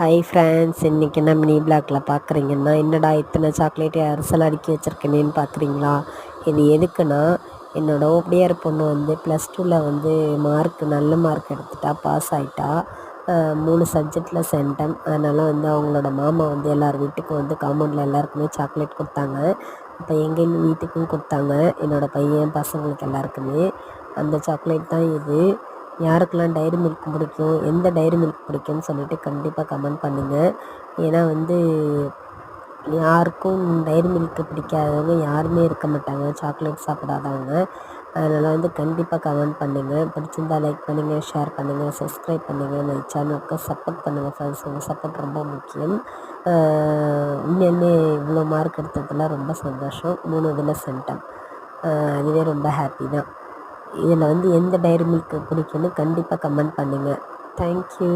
Hi friends இன்றைக்கி என்ன mini பிளாக்ல பார்க்குறீங்கன்னா என்னடா இத்தனை சாக்லேட்டை அரசல் அடுக்கி வச்சுருக்கேனேன்னு பார்க்குறீங்களா? இது எதுக்குன்னா என்னோடய ஓப்படியார் பொண்ணு வந்து ப்ளஸ் டூவில் வந்து மார்க் நல்ல மார்க் எடுத்துட்டா பாஸ் ஆகிட்டா மூணு சப்ஜெக்டில் சென்டம் அதனால் வந்து அவங்களோட மாமா வந்து எல்லார் வீட்டுக்கும் வந்து காம்பவுண்டில் எல்லாருக்குமே சாக்லேட் கொடுத்தாங்க. இப்போ எங்கள் வீட்டுக்கும் கொடுத்தாங்க. என்னோடய பையன் பசங்களுக்கு எல்லாருக்குமே. அந்த சாக்லேட் தான் இது. யாருக்கெல்லாம் டைரி மில்க் பிடிக்கும் எந்த டைரி மில்க் பிடிக்கும்னு சொல்லிட்டு கண்டிப்பாக கமெண்ட் பண்ணுங்கள் ஏன்னா வந்து யாருக்கும் டைரி மில்க்கு பிடிக்காதவங்க யாருமே இருக்க மாட்டாங்க. சாக்லேட் சாப்பிடாதவங்க. அதனால் வந்து கண்டிப்பாக கமெண்ட் பண்ணுங்கள் பிடிச்சிருந்தா லைக் பண்ணுங்கள் ஷேர் பண்ணுங்கள் சப்ஸ்கிரைப் பண்ணுங்கள் நம்ம சேனலுக்கு சப்போர்ட் பண்ணுங்கள் ஃப்ரெண்ட்ஸ் உங்கள் சப்போர்ட் ரொம்ப முக்கியம். உண்மையுமே இவ்வளோ மார்க் எடுத்ததுலாம் ரொம்ப சந்தோஷம். மூணு இதில் சென்டம் அதுவே ரொம்ப ஹாப்பி தான். இதில் வந்து எந்த டைரி மில்க் பிடிக்கும்னு கண்டிப்பாக கமெண்ட் பண்ணுங்கள் தேங்க்யூ